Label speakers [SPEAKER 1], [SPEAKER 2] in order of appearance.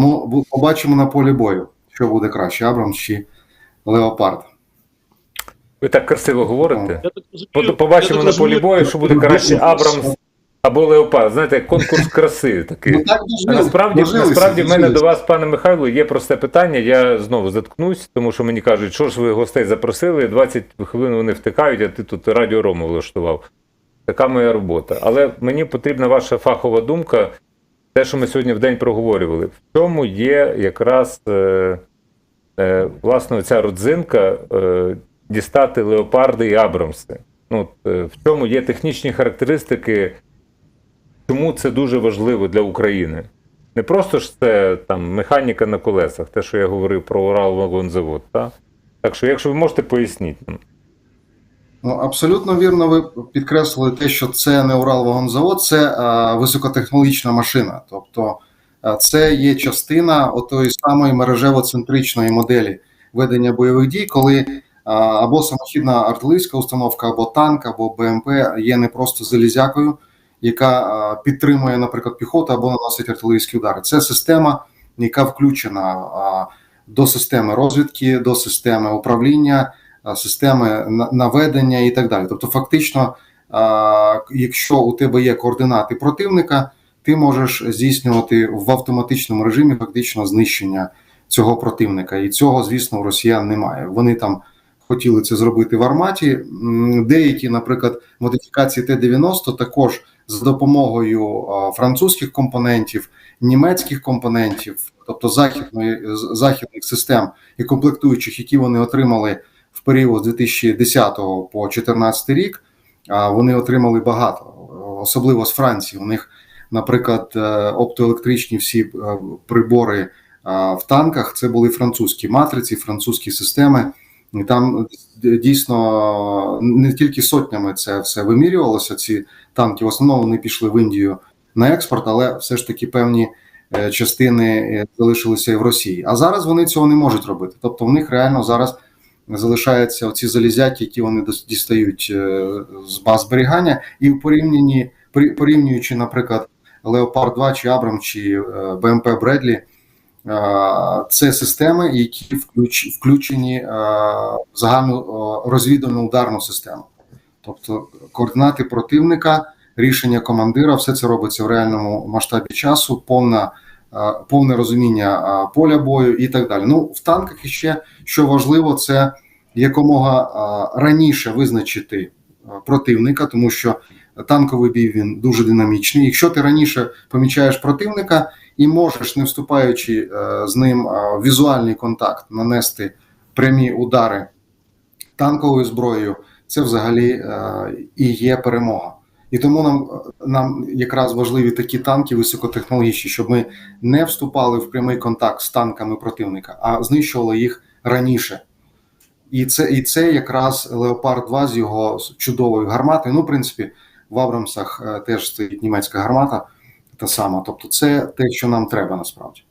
[SPEAKER 1] Ну, побачимо на полі бою, що буде краще, Абрамс чи Леопард.
[SPEAKER 2] Ви так красиво говорите.
[SPEAKER 3] Я так розумію,
[SPEAKER 2] По-
[SPEAKER 3] я
[SPEAKER 2] Побачимо
[SPEAKER 3] так
[SPEAKER 2] на полі бою, що буде краще Абрамс або Леопард. Знаєте, як конкурс краси такий.
[SPEAKER 1] Ну, так
[SPEAKER 2] А насправді,
[SPEAKER 1] дожилися,
[SPEAKER 2] насправді в мене до вас, пане Михайло, є просте питання. Я знову заткнусь, тому що мені кажуть, що ж ви гостей запросили, 20 хвилин вони втикають, а ти тут радіо Рому влаштував. Така моя робота. Але мені потрібна ваша фахова думка, те, що ми сьогодні в день проговорювали. В чому є якраз е, е, власне ця родзинка е, дістати леопарди і Абрамси? Ну, е, в чому є технічні характеристики, чому це дуже важливо для України? Не просто ж це там механіка на колесах, те, що я говорив про Уралвагонзавод. Та? Так що, якщо ви можете поясніть нам.
[SPEAKER 1] Ну, абсолютно вірно, ви підкреслили те, що це не Уралвагонзавод, це е, високотехнологічна машина. Тобто е, це є частина отої самої мережево-центричної моделі ведення бойових дій, коли е, або самохідна артилерійська установка, або танк, або БМП є не просто залізякою, яка е, підтримує, наприклад, піхоту або наносить артилерійські удари. Це система, яка включена е, до системи розвідки, до системи управління а, системи наведення і так далі. Тобто, фактично, якщо у тебе є координати противника, ти можеш здійснювати в автоматичному режимі фактично знищення цього противника. І цього, звісно, у росіян немає. Вони там хотіли це зробити в арматі. Деякі, наприклад, модифікації Т-90 також за допомогою французьких компонентів, німецьких компонентів, тобто західної західних систем і комплектуючих, які вони отримали в період з 2010 по 2014 рік, вони отримали багато, особливо з Франції. У них, наприклад, е, оптоелектричні всі е, прибори в танках це були французькі матриці, французькі системи. Там дійсно не тільки сотнями це все вимірювалося. Ці танки в основному вони пішли в Індію на експорт, але все ж таки певні е, частини е, залишилися і в Росії. А зараз вони цього не можуть робити. Тобто, в них реально зараз залишаються оці залізяки, які вони дістають е, з баз зберігання, і в порівнянні порівнюючи, наприклад, Леопард 2 чи Абрам чи БМП Бредлі. е, Це системи, які включені е, в загальну розвідувальну ударну систему. Тобто координати противника, рішення командира, все це робиться в реальному масштабі часу, повна, повне розуміння е, поля бою і так далі. Ну, в танках іще що важливо, це якомога е, раніше визначити е, противника, тому що танковий бій він дуже динамічний. Якщо ти раніше помічаєш противника і можеш, не вступаючи е, з ним е, в візуальний контакт, нанести прямі удари танковою зброєю, це взагалі е, і є перемога. І тому нам, нам якраз важливі такі танки високотехнологічні, щоб ми не вступали в прямий контакт з танками противника, а знищували їх раніше. І це, і це якраз Леопард 2 з його чудовою гарматою. Ну, в принципі, в Абрамсах е, теж стоїть німецька гармата та сама. Тобто, це те, що нам треба насправді.